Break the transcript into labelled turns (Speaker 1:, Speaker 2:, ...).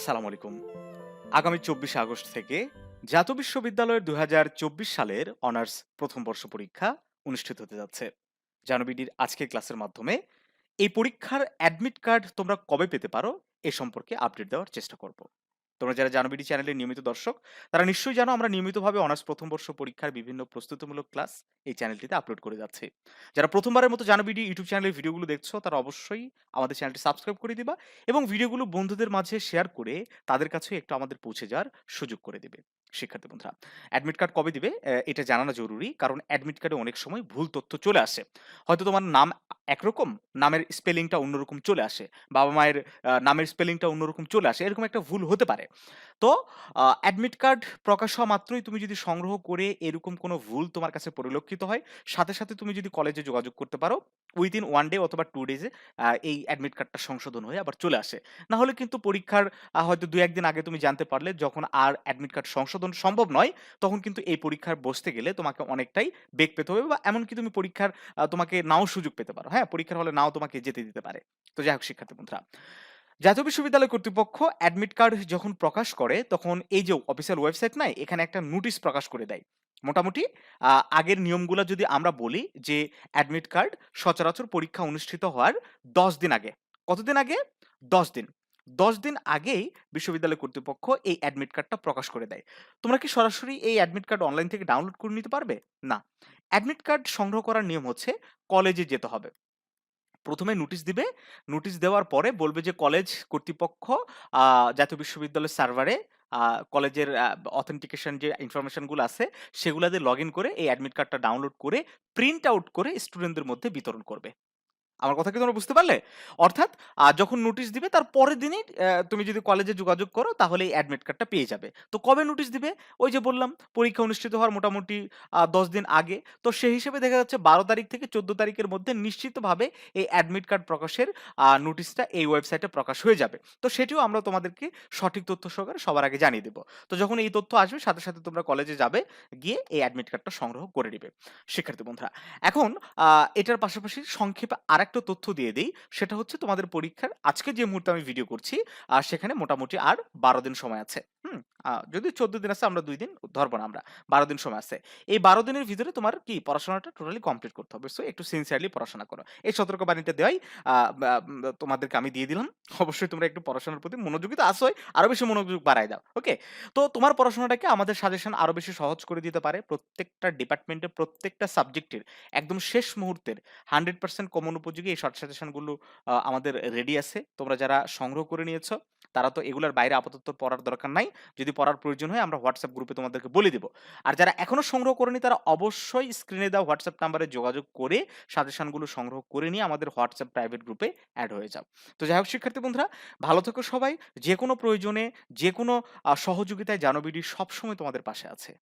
Speaker 1: আসসালামু আলাইকুম। আগামী চব্বিশে আগস্ট থেকে জাতীয় বিশ্ববিদ্যালয়ের দু হাজার চব্বিশ সালের অনার্স প্রথম বর্ষ পরীক্ষা অনুষ্ঠিত হতে যাচ্ছে। জানবিডির আজকের ক্লাসের মাধ্যমে এই পরীক্ষার অ্যাডমিট কার্ড তোমরা কবে পেতে পারো এ সম্পর্কে আপডেট দেওয়ার চেষ্টা করব। তোমরা যারা জানবিডি চ্যানেলের নিয়মিত দর্শক, তারা নিশ্চয়ই জানো আমরা নিয়মিতভাবে অনার্স প্রথম বর্ষ পরীক্ষার বিভিন্ন প্রস্তুতিমূলক ক্লাস এই চ্যানেলটিতে আপলোড করে যাচ্ছে। যারা প্রথমবারের মতো জানবিডি ইউটিউব চ্যানেলের ভিডিওগুলো দেখছ, তারা অবশ্যই আমাদের চ্যানেলটি সাবস্ক্রাইব করে দিবা এবং ভিডিওগুলো বন্ধুদের মাঝে শেয়ার করে তাদের কাছে একটু আমাদের পৌঁছে যাওয়ার সুযোগ করে দেবে। শিক্ষার্থী বন্ধুরা। অ্যাডমিট কার্ড কবে দিবে? এটা জানানো জরুরি, কারণ অ্যাডমিট কার্ডে অনেক সময় ভুল তথ্য চলে আসে। হয়তো তোমার নাম একরকম, নামের স্পেলিংটা অন্যরকম চলে আসে, বাবা মায়ের নামের স্পেলিংটা অন্যরকম চলে আসে, এরকম একটা ভুল হতে পারে। তো অ্যাডমিট কার্ড প্রকাশ হওয়া মাত্রই তুমি যদি সংগ্রহ করে এরকম কোনো ভুল তোমার কাছে পরিলক্ষিত হয়, সাথে সাথে তুমি যদি কলেজে যোগাযোগ করতে পারো উইদিন ওয়ান ডে অথবা টু ডেজে এই অ্যাডমিট কার্ডটা সংশোধন হয়ে আবার চলে আসে। না হলে কিন্তু পরীক্ষার হয়তো দু একদিন আগে তুমি জানতে পারলে যখন আর অ্যাডমিট কার্ড সংশোধন সম্ভব নয়, তখন কিন্তু এই পরীক্ষার বসতে গেলে তোমাকে অনেকটাই বেগ পেতে হবে বা এমনকি তুমি পরীক্ষার তোমাকে নাও সুযোগ পেতে পারো। হ্যাঁ পরীক্ষার হলে নাও তোমাকে যেতে দিতে পারে। তো যাই হোক শিক্ষার্থী বন্ধুরা জাতীয় বিশ্ববিদ্যালয় কর্তৃপক্ষ অ্যাডমিট কার্ড যখন প্রকাশ করে, তখন এই যে অফিসিয়াল ওয়েবসাইট নাই, এখানে একটা নোটিশ প্রকাশ করে দেয়। মোটামুটি আগের নিয়মগুলো যদি আমরা বলি যে অ্যাডমিট কার্ড সচরাচর পরীক্ষা অনুষ্ঠিত হওয়ার দশ দিন আগে। কতদিন আগে? দশ দিন। দশ দিন আগেই বিশ্ববিদ্যালয় কর্তৃপক্ষ এই অ্যাডমিট কার্ডটা প্রকাশ করে দেয়। তোমরা কি সরাসরি এই অ্যাডমিট কার্ড অনলাইন থেকে ডাউনলোড করে নিতে পারবে? না। অ্যাডমিট কার্ড সংগ্রহ করার নিয়ম হচ্ছে কলেজে যেতে হবে। প্রথমে নোটিশ দিবে। নোটিশ দেওয়ার পরে বলবে যে, কলেজ কর্তৃপক্ষ জাতীয় বিশ্ববিদ্যালয়ের সার্ভারে কলেজের অথেন্টিকেশন যে ইনফরমেশনগুলো আছে সেগুলাতে লগ ইন করে এই অ্যাডমিট কার্ডটা ডাউনলোড করে প্রিন্ট আউট করে স্টুডেন্টদের মধ্যে বিতরণ করবে। আমার কথা কি তোমরা বুঝতে পারলে? অর্থাৎ যখন নোটিশ দিবে, তার পরের দিনই তুমি যদি কলেজে যোগাযোগ করো, তাহলে এই অ্যাডমিট কার্ডটা পেয়ে যাবে। তো কবে নোটিশ দিবে? ওই যে বললাম, পরীক্ষা অনুষ্ঠিত হওয়ার মোটামুটি দশ দিন আগে। তো সেই হিসেবে দেখা যাচ্ছে, বারো তারিখ থেকে চোদ্দ তারিখের মধ্যে নিশ্চিতভাবে এই অ্যাডমিট কার্ড প্রকাশের নোটিশটা এই ওয়েবসাইটে প্রকাশ হয়ে যাবে। তো সেটিও আমরা তোমাদেরকে সঠিক তথ্য সহকারে সবার আগে জানিয়ে দেবো। তো যখন এই তথ্য আসবে, সাথে সাথে তোমরা কলেজে যাবে, গিয়ে এই অ্যাডমিট কার্ডটা সংগ্রহ করে নিবে। শিক্ষার্থী বন্ধুরা, এখন এটার পাশাপাশি সংক্ষেপে আরেকটা তথ্য দিয়ে দিই, সেটা হচ্ছে তোমাদের পরীক্ষার আজকে যে মুহূর্তে আমি ভিডিও করছি, আর সেখানে মোটামুটি আর বারো দিন সময় আছে। হুম? যদি চোদ্দ দিন আছে, আমরা দুই দিন ধরবো না আমরা। বারো দিন সময় আছে। এই বারো দিনের ভিতরে তোমার কি পড়াশোনাটা টোটালি কমপ্লিট করতে হবে। সো একটু সিনসিয়ারলি পড়াশোনা করো। এই সতর্কবাণীটা দেওয়াই তোমাদেরকে আমি দিয়ে দিলাম। অবশ্যই তোমরা একটু পড়াশোনার প্রতি মনোযোগী তো আসোই আরও বেশি মনোযোগ বাড়াই দাও। ওকে তো তোমার পড়াশোনাটাকে আমাদের সাজেশন আরও বেশি সহজ করে দিতে পারে। প্রত্যেকটা ডিপার্টমেন্টের প্রত্যেকটা সাবজেক্টের একদম শেষ মুহূর্তের হান্ড্রেড পার্সেন্ট কমন উপযোগী এই শর্ট সাজেশনগুলো আমাদের রেডি আছে। তোমরা যারা সংগ্রহ করে নিয়েছো, তারা তো এগুলোর বাইরে আপাতত পড়ার দরকার নাই। যদি পড়ার প্রয়োজন হয়, আমরা হোয়াটসঅ্যাপ গ্রুপে তোমাদেরকে বলে দেবো। আর যারা এখনও সংগ্রহ করেনি, তারা অবশ্যই স্ক্রিনে দেওয়া হোয়াটসঅ্যাপ নাম্বারে যোগাযোগ করে সাজেশনগুলো সংগ্রহ করে নিয়ে আমাদের হোয়াটসঅ্যাপ প্রাইভেট গ্রুপে অ্যাড হয়ে যাও। তো যাই হোক, শিক্ষার্থী বন্ধুরা, ভালো থেকো সবাই। যে কোনো প্রয়োজনে যে কোনো সহযোগিতায় জানবিডি সবসময় তোমাদের পাশে আছে।